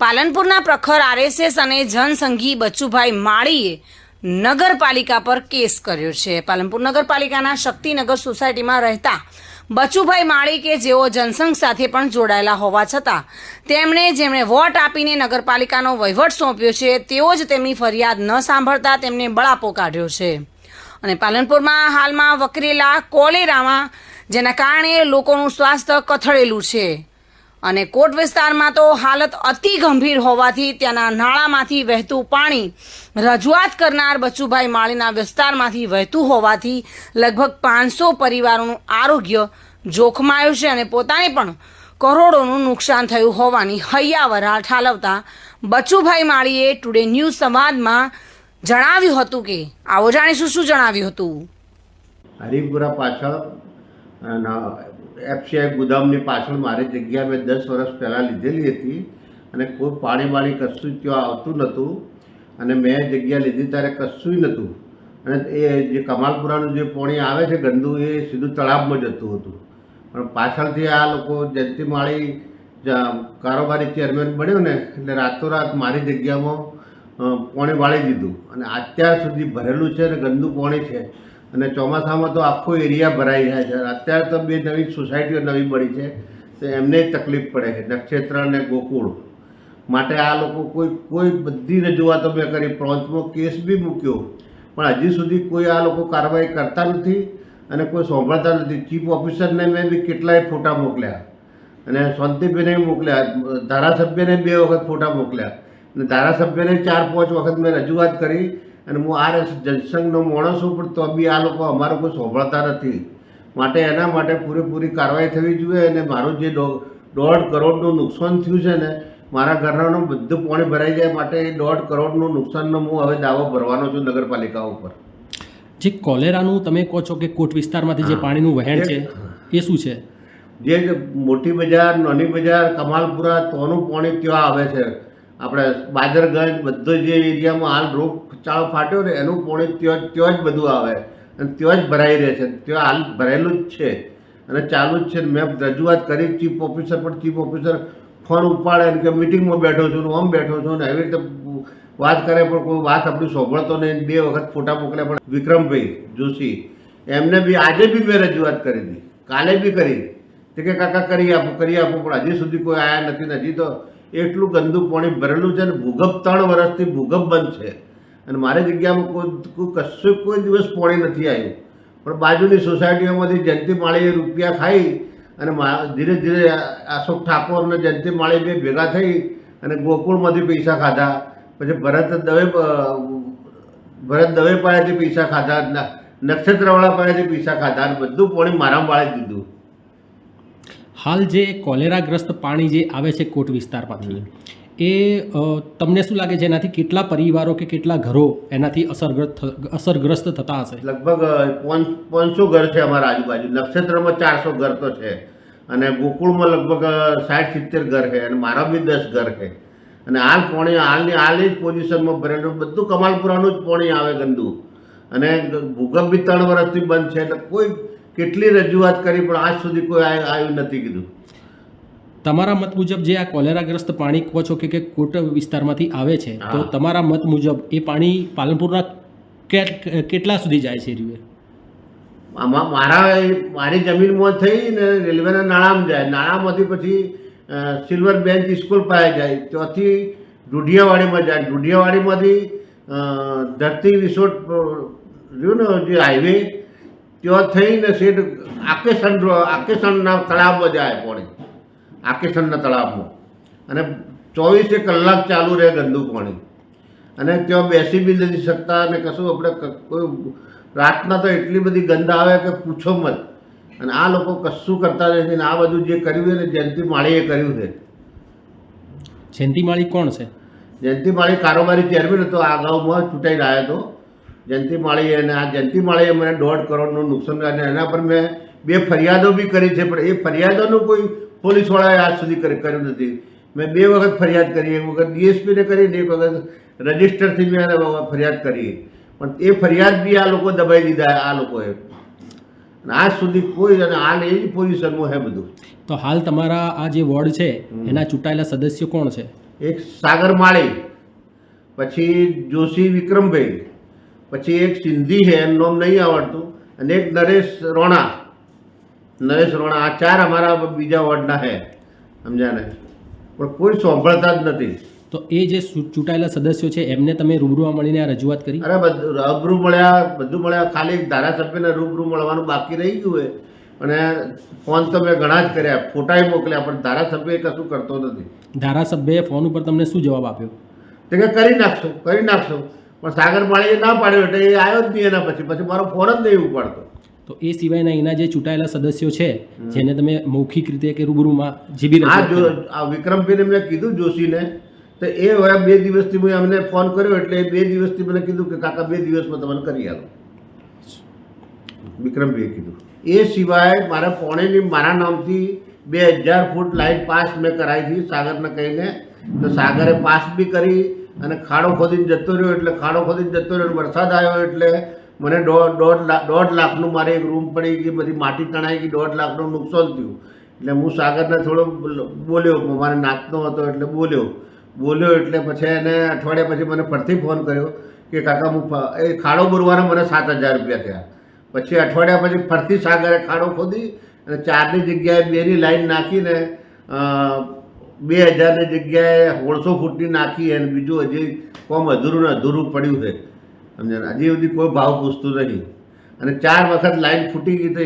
પાલનપુરના પ્રખર આરએસએસ અને જનસંઘી બચુભાઈ માળીએ નગરપાલિકા પર કેસ કર્યો છે. પાલનપુર નગરપાલિકાના શક્તિનગર સોસાયટીમાં રહેતા બચુભાઈ માળી કે જેઓ જનસંઘ સાથે પણ જોડાયેલા હોવા છતાં તેમણે જેમણે વોટ આપીને નગરપાલિકાનો વહીવટ સોંપ્યો છે, તેઓ જ તેમની ફરિયાદ ન સાંભળતા તેમને બળાપો કાઢ્યો છે. અને પાલનપુરમાં હાલમાં વકરેલા કોલેરામાં, જેના કારણે લોકોનું સ્વાસ્થ્ય કથળેલું છે. અને કોટ વિસ્તારમાં તો હાલત અતિ ગંભીર હોવાથી ત્યાંના નાળામાંથી વહેતું પાણી રજૂઆત કરનાર બચુભાઈ માળીના વિસ્તારમાંથી વહેતું હોવાથી લગભગ પાંચસો પરિવારોનું આરોગ્ય જોખમાયું છે અને પોતાને પણ કરોડોનું નુકસાન થયું હોવાની હૈયાવરા ઠાલવતા બચુભાઈ માળીએ ટુડે ન્યૂઝ સંવાદમાં જણાવ્યું હતું કે, આવો જાણીશું શું જણાવ્યું હતું. હરિપુરા પાછળ એફસીઆઈ ગુદામની પાછળ મારી જગ્યા મેં દસ વર્ષ પહેલાં લીધેલી હતી અને કોઈ પાણી બાણી કશું ત્યાં આવતું નહોતું અને મેં જગ્યા લીધી ત્યારે કશું નહોતું. અને એ જે કમાલપુરાનું જે પાણી આવે છે ગંદુ, એ સીધું તળાવમાં જતું હતું. પણ પાછળથી આ લોકો જયંતિ માળી કારોબારી ચેરમેન બન્યો ને, એટલે રાતોરાત મારી જગ્યામાં પાણી વાળી દીધું. અને અત્યાર સુધી ભરેલું છે અને ગંદુ પાણી છે. અને ચોમાસામાં તો આખો એરિયા ભરાઈ જાય છે. અત્યારે તો બે નવી સોસાયટીઓ નવી બની છે, તો એમને તકલીફ પડે છે, નક્ષત્ર અને ગોકુળ. માટે આ લોકો કોઈ કોઈ બધી રજૂઆતો મેં કરી. પ્રોન્ચમાં કેસ બી મૂક્યો. પણ હજી સુધી કોઈ આ લોકો કાર્યવાહી કરતા નથી અને કોઈ સાંભળતા નથી. ચીફ ઓફિસરને મેં બી કેટલાય ફોટા મોકલ્યા. અને શાંતિબેને મોકલ્યા. ધારાસભ્યને બે વખત ફોટા મોકલ્યા. અને ધારાસભ્યને ચાર, પાંચ વખત મેં રજૂઆત કરી. અને હું આ જનસંઘનો માણસ છું પણ તો બી આ લોકો અમારું કોઈ સાંભળતા નથી. માટે એના માટે પૂરેપૂરી કાર્યવાહી થવી જોઈએ અને મારું જે દોઢ કરોડનું નુકસાન થયું છે ને મારા ઘરનાનું બધું પાણી ભરાઈ જાય માટે એ દોઢ કરોડનું નુકસાનનો હું હવે દાવો ભરવાનો છું નગરપાલિકા ઉપર. જે કોલેરાનું તમે કહો છો કે કોટ વિસ્તારમાંથી જે પાણીનું વહેણ છે એ શું છે? જે મોટી બજાર નાની બજાર કમાલપુરા તોનું પાણી ત્યાં આવે છે. આપણે બાદરગંજ બધો જે એરિયામાં હાલ રોગચાળો ફાટ્યો ને એનું પાણી ત્યાં ત્યાં જ બધું આવે. અને ત્યાં જ ભરાઈ રહે છે. ત્યાં હાલ ભરેલું જ છે. અને ચાલુ જ છે મેં રજૂઆત કરી ચીફ ઓફિસર પણ ચીફ ઓફિસર ફોન ઉપાડે અને કે મિટિંગમાં બેઠો છું ને આમ બેઠો છું ને એવી રીતે વાત કરે પણ કોઈ વાત આપણી સાંભળતો નહીં. બે વખત ફોટા મોકલ્યા પણ વિક્રમભાઈ જોશી, એમને બી આજે બી મેં રજૂઆત કરી હતી કાલે બી કરી. કે કાકા કરી આપો કરી આપો, પણ હજી સુધી કોઈ આયા નથી હજી તો એટલું ગંદુ પાણી ભરેલું છે અને ભૂગર્ભ ત્રણ વર્ષથી ભૂગર્ભ બંધ છે. અને મારી જગ્યામાં કોઈ કોઈ કશું કોઈ દિવસ પાણી નથી આવ્યું. પણ બાજુની સોસાયટીઓમાંથી જયંતિ માળીએ રૂપિયા ખાઈ અને ધીરે ધીરે અશોક ઠાકોર અને જયંતિ માળી બે ભેગા થઈ અને ગોકુળમાંથી પૈસા ખાધા. પછી ભરત દવે ભરત દવે પાસેથી પૈસા ખાધા નક્ષત્રવાળા પાસેથી પૈસા ખાધા અને બધું પાણી મારા વાળી દીધું. હાલ જે કોલેરાગ્રસ્ત પાણી જે આવે છે કોટ વિસ્તારમાંથી, એ તમને શું લાગે છે? એનાથી કેટલા પરિવારો કે કેટલા ઘરો એનાથી અસરગ્રસ્ત અસરગ્રસ્ત થતા હશે? લગભગ પાંચસો ઘર છે અમારા આજુબાજુ. નક્ષત્રમાં ચારસો ઘર તો છે. અને ગોકુળમાં લગભગ સાઠ સિત્તેર ઘર છે અને મારા બી દસ ઘર છે. અને હાલ પાણી, હાલની હાલની જ પોઝિશનમાં ભરેલું બધું કમાલપુરાનું જ પાણી આવે ગંદુ. અને ભૂગર્ભ બી ત્રણ વર્ષથી બંધ છે, એટલે કોઈ કેટલી રજૂઆત કરી પણ આજ સુધી કોઈ આવ્યું નથી કીધું. તમારા મત મુજબ જે આ કોલેરાગ્રસ્ત પાણી કહો છો કે કે કોટ વિસ્તારમાંથી આવે છે તો તમારા મત મુજબ એ પાણી પાલનપુરના કેટલા સુધી જાય છે રીવે આમાં મારા મારી જમીનમાં થઈ ને રેલવેના નાણાંમાં જાય. નાણાંમાંથી પછી સિલ્વર બેન્ચ સ્કૂલ પાસે જાય. ત્યાંથી ઢુઢિયાવાડીમાં જાય. ઢુઢિયાવાડીમાંથી ધરતી રિસોર્ટ રહ્યું ને જે હાઈવે ત્યાં થઈને સીટ આકેશન આકેશનના તળાવમાં જાય પાણી. આકેશનના તળાવમાં. અને ચોવીસે કલાક ચાલુ રહે ગંદુ પાણી. અને ત્યાં બેસી બી નથી શકતા અને કશું આપણે કોઈ રાતના તો એટલી બધી ગંધ આવે કે પૂછો મત. અને આ લોકો કશું કરતા નથી ને આ બધું જે કર્યું છે ને જયંતિ માળીએ કર્યું છે. જયંતિ માળી કોણ છે? જયંતિ માળી કારોબારી ચેરમેન હતો આ અગાઉમાં ચૂંટાઈ રહ્યા હતો. જયંતિ માળીએ અને આ જયંતિ માળીએ મને દોઢ કરોડનું નુકસાન અને એના પર મેં બે ફરિયાદો બી કરી છે પણ એ ફરિયાદોનું કોઈ પોલીસવાળાએ આજ સુધી કર્યું નથી. મેં બે વખત ફરિયાદ કરી એક વખત ડીએસપીને કરી ને એક વખત રજિસ્ટરથી મેં ફરિયાદ કરી. પણ એ ફરિયાદ બી આ લોકો દબાઈ દીધા આ લોકોએ. આજ સુધી કોઈ અને હાલ એ જ પોઝિશનમાં છે બધું. તો હાલ તમારા આ જે વોર્ડ છે એના ચૂંટાયેલા સદસ્યો કોણ છે? એક સાગર માળી પછી જોશી વિક્રમભાઈ. પછી એક સિંધી છે એનું નામ નહીં આવડતું અને એક નરેશ રોણા. નરેશ રોણા આ ચાર અમારા બીજા વોર્ડના છે સમજ્યા ને? પણ કોઈ સાંભળતા જ નથી. તો એ જે ચૂંટાયેલા સદસ્યો છે એમને તમે રૂબરૂમાં મળીને આ રજૂઆત કરી? અરે બધું રૂબરૂ મળ્યા બધું મળ્યા ખાલી ધારાસભ્યને રૂબરૂ મળવાનું બાકી રહી ગયું હોય. અને ફોન તો મેં ઘણા જ કર્યા ફોટાય મોકલ્યા પણ ધારાસભ્ય એ કશું કરતો નથી. ધારાસભ્યએ ફોન ઉપર તમને શું જવાબ આપ્યો? તે કે કરી નાખશો કરી નાખશો. પણ સાગર માળીએ ના પાડ્યો એટલે એ આવ્યો જ નહીં એના પછી. પછી મારો ફોન જ નહીં ઉપાડતો. તો એ સિવાયના એના જે ચૂંટાયેલા સદસ્યો છે જેને તમે મૌખિક રીતે કે રૂબરૂમાં જે બી આ જો આ વિક્રમભાઈને મેં કીધું જોશીને તો એ હવે બે દિવસથી મેં અમને ફોન કર્યો એટલે બે દિવસથી મને કીધું કે કાકા બે દિવસમાં તમને કરી આવો વિક્રમભાઈએ કીધું. એ સિવાય મારા પોણેની મારા નામથી બે હજાર ફૂટ લાઇન પાસ મેં કરાવી હતી સાગરને કહીને. તો સાગરે પાસ બી કરી અને ખાડો ખોદીને જતો રહ્યો એટલે ખાડો ખોદીને જતો રહ્યો વરસાદ આવ્યો એટલે મને દોઢ દોઢ લાખ દોઢ લાખનું મારે એક રૂમ પડી ગઈ, બધી માટી તણાઈ ગઈ, દોઢ લાખનું નુકસાન થયું. એટલે હું સાગરને થોડો બોલ્યો મારે નાતનો હતો એટલે બોલ્યો. બોલ્યો એટલે પછી એને અઠવાડિયા પછી મને ફરતી ફોન કર્યો કે કાકા હું એ ખાડો બોરવાના મને સાત હજાર રૂપિયા થયા. પછી અઠવાડિયા પછી ફરતી સાગરે ખાડો ખોદી અને ચારની જગ્યાએ બેની લાઈન નાખીને બે હજારની જગ્યાએ સોળસો ફૂટની નાખી અને બીજું હજી કોમ અધૂરું ને અધૂરું પડ્યું છે. સમજ્યા હજી સુધી કોઈ ભાવ પૂછતું નહીં. અને ચાર વખત લાઈન ફૂટી ગઈ તો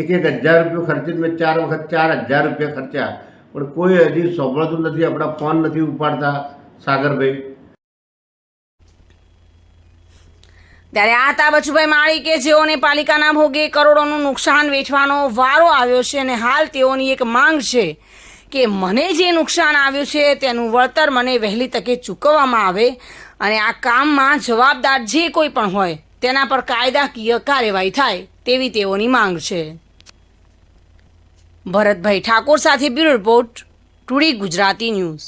એક એક હજાર રૂપિયા ખર્ચીને મેં ચાર વખત ચાર હજાર રૂપિયા ખર્ચ્યા. પણ કોઈ હજી સાંભળતું નથી, આપણા ફોન નથી ઉપાડતા સાગરભાઈ. ત્યારે આ તા બચુભાઈ માળી કે જેઓને પાલિકાના ભોગે કરોડોનું નુકસાન વેઠવાનો વારો આવ્યો છે અને હાલ તેઓની એક માંગ છે. કે મને જે નુકસાન આવ્યું છે તેનું વળતર મને વહેલી તકે ચૂકવવામાં આવે અને આ કામમાં જવાબદાર જે કોઈ પણ હોય, તેના પર કાયદાકીય કાર્યવાહી થાય તેવી તેઓની માંગ છે. ભરતભાઈ ઠાકોર સાથે bureau report, today Gujarati news.